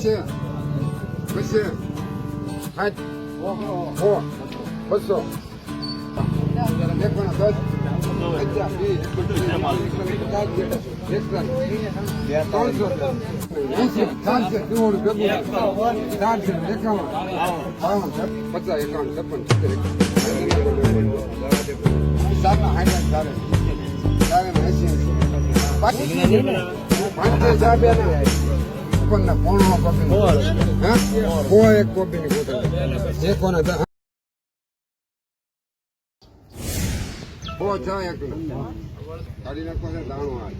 બસે બસે સાઠ હો બસો પચાસ એકાવન છપ્પન સિત્તેર સાતના હાઈટ ચાલે ચાલે એસી પાંચ હજાર બે કોના પોણો કોપી હા? કો એક કોપી ની કોટલ એક કોના દસ. બહુ છ એક. કાઢી નાખો છે દાણો આ.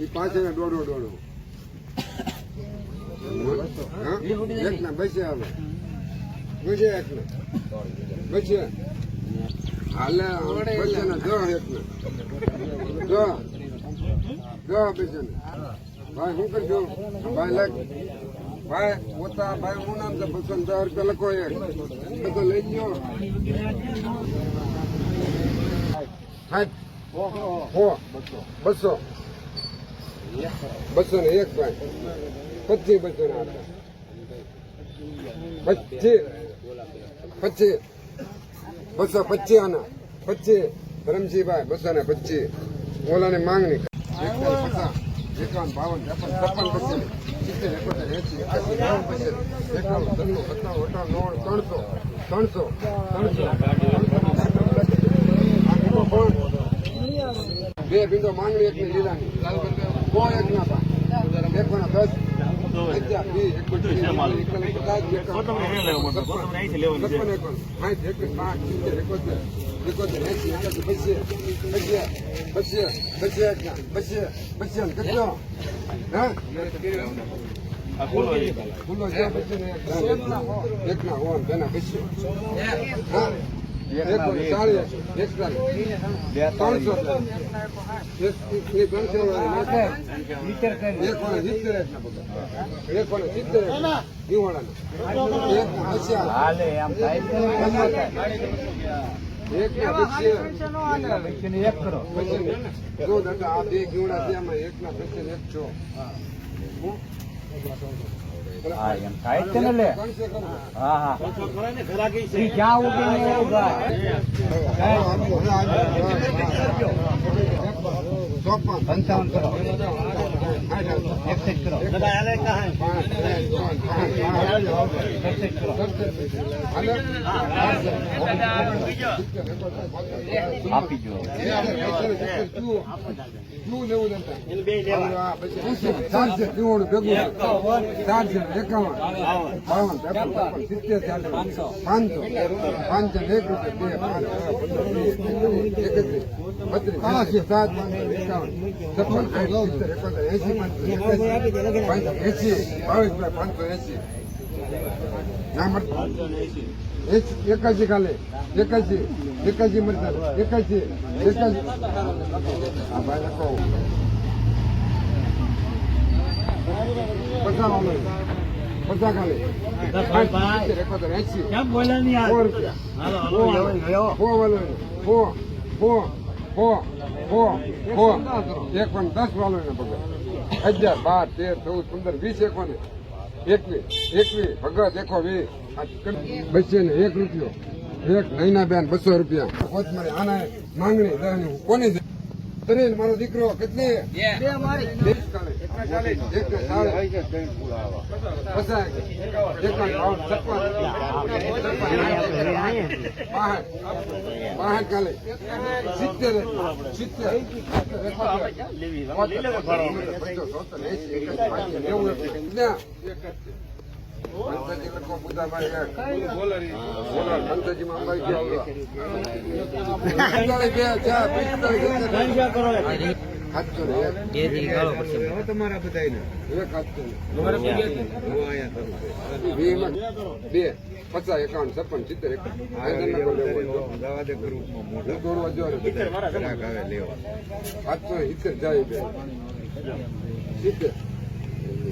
એ પાંચ ને દોડો દોડો. એક ના બેસે આવે. બેસે એક ને હાલે બેસે ને જો એક ને જો જો બેસે ને ભાઈ, શું કરજો ભાઈ લખ ભાઈ, પોતા, ભાઈ, હું નામ છે પસંદ દસ રૂપિયા લખો એક. બધો લઈ ગયો બસો બસો. ને એક ભાઈ. પચીસ બસો ને આઠ. પચીસ. પચીસ. બસો પચીસ આના પચીસ. રમજીભાઈ બસો ને પચીસ. ઓલાની માંગણી એકાવન બાવન ત્રેપન છપ્પન પચીસ સિત્તેર એકોતેર એસી એકાસી નેવું પચીસ એકાવન સત્તાવન અઠાવન બે બિંદુ માંગણી એક ની લીલાની કોઈ એક ના પા એક ના દસ પચાસ એકવીસ પાંચ સિત્તેર એકોતેર એસી એકાસી બસો બસો બસો બસો એક ના બસો બસો ને કેટલો હા ખુલ્લો છે બસો ને એક એક ના હોન તેના બસો હા એક ચાલીસ એકતાલીસ ત્રણસો એક કરો. જો દાદા આ બે ગીવડા છે આમાં એક ના બસ્યા એક છો. હા? એમ થાય છે ને લે. હા હા. ક્યાં ઊભી ને ઊભા ચોપન પંચાવન કરો. આપી જો ચારસો ચુવાણું ભેગું ચારસો એકાવન બાવન ત્રેપન સિત્તેર ચાલીસ પાંચસો પાંચસો એક રૂપિયા બે પાંચ એકત્રીસ બત્રીસ સાત સાઠ સિત્તેર એકોતેર એસી પાંચસો એસી બાવીસ ભાઈ પાંચસો એસી એકાશી ખાલી એકાશી એકાશી મળતા એકાશી એકાશી હા ભાઈ લખો પચાસ વાળો પચાસ ખાલી એકોતેર એસી સો રૂપિયા ફો વાળો ફો ફો ફો ફો ફો એક પણ દસ વાળો ને પગાર હજાર બાર, તેર, ચૌદ, પંદર, વીસ એક એકોને એકવીસ એકવીસ, ભગત એકો વીસ. બસો ને એક રૂપિયો. એક નૈના બેન બસો રૂપિયા. કોથમરી, આના માંગણી કોની છે મારો દીકરો કેટલી. સિત્તેર, સિત્તેર, નેવું, બે, પચાસ એકાવન છપ્પન સિત્તેર સાતસો સિત્તેર જાય બે સિત્તેર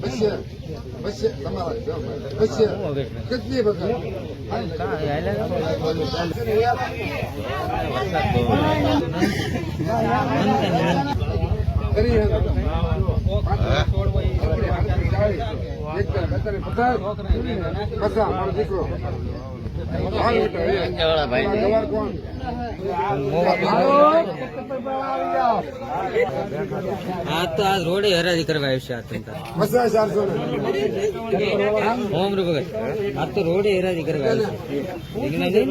બસ પછી તમારા બસ કેટલી વખત દીકરો. આ તો આ રોડે હરાજી કરવા આવશે આ ને. ઓમ રૂ આ તો રોડે હરાજી કરવા આવશે. પેલા લઈ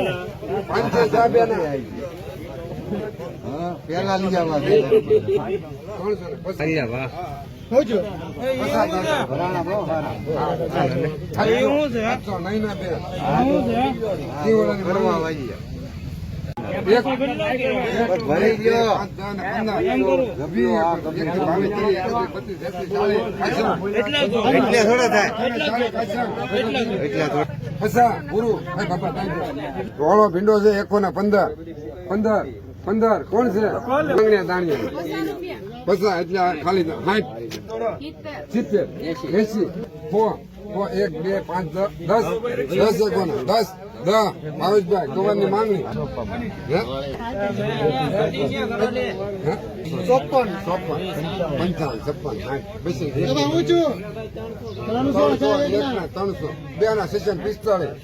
જવા ભરાણા. અલ્યા વાહ પચાસ, ચારસો. સાતસો, નહીં ના બે. જીવડાની કરવા ભરવા વાજી ભરી ગયો. એટલે થોડા થાય એટલે એ. ધોળો ભીંડો છે એકો ને પંદર પંદર પંદર કોણ છે દાણિયા પસા એટલે ખાલી સાઠ સિત્તેર એસી ફો ફો એક બે પાંચ દસ દસ દસ એકો ને દસ દસ ભાવેશભાઈ ગોવાની માંગણી? ચોપન ચોપન પંચાવન છપ્પન બેસી ત્રણસો એક ના ત્રણસો બે ના સેશન પિસ્તાળીસ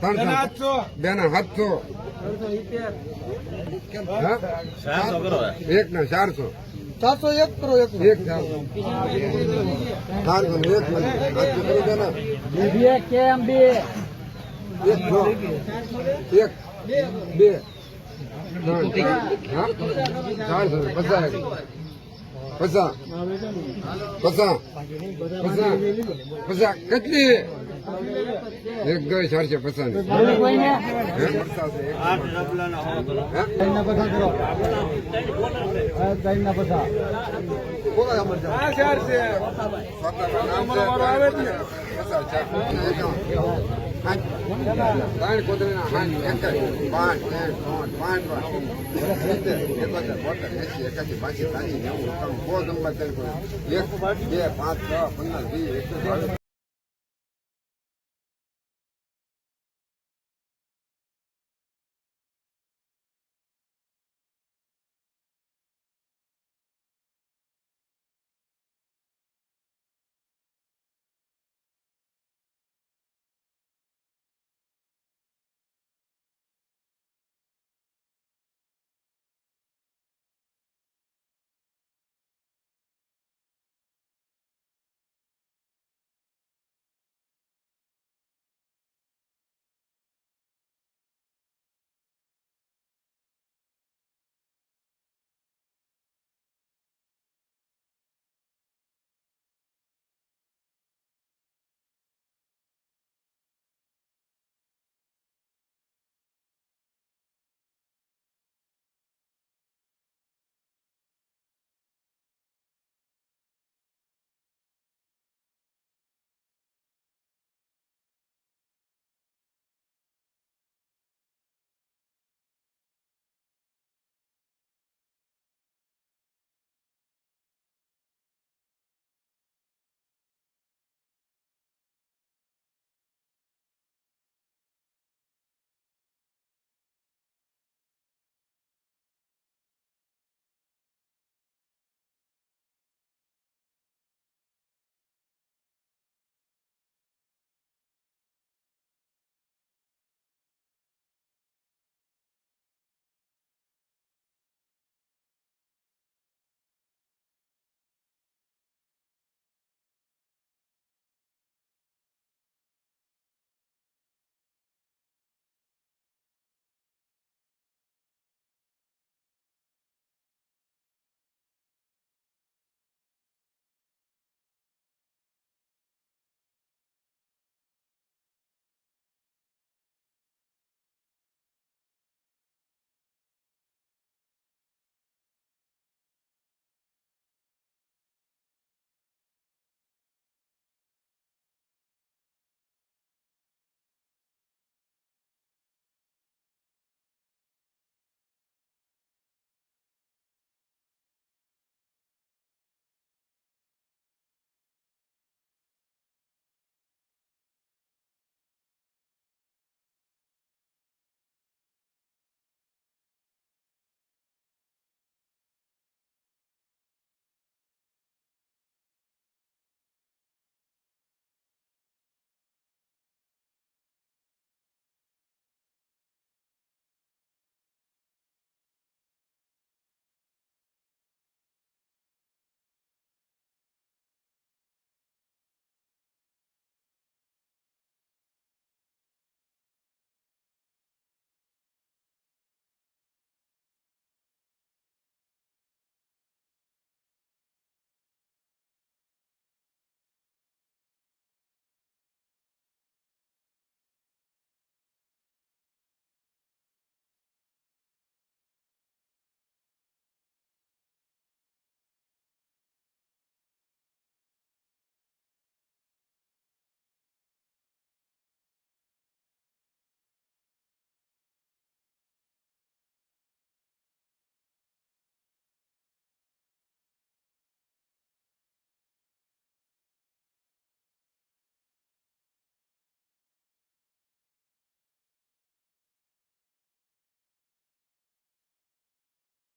ત્રણસો બે ના સાતસો? એક ના ચારસો ચારસો એક કરો એક એક ચારસો ચારસો એક કેમ બે એક બે? ચારસો પચાસ પચાસ પચાસ પચાસ પચાસ કેટલી એક ગઈ ચારસો પચાસની. પાંચ, એક, ત્રણ, પાંચ, પાંચ. સિત્તેર, એકોતેર, બોતેર, એંસી, એકાસી, બાસી, ત્રાસી, નેવું, એકાણું, સો નંબર. એક, બે, પાંચ, છ, પંદર, વીસ, એક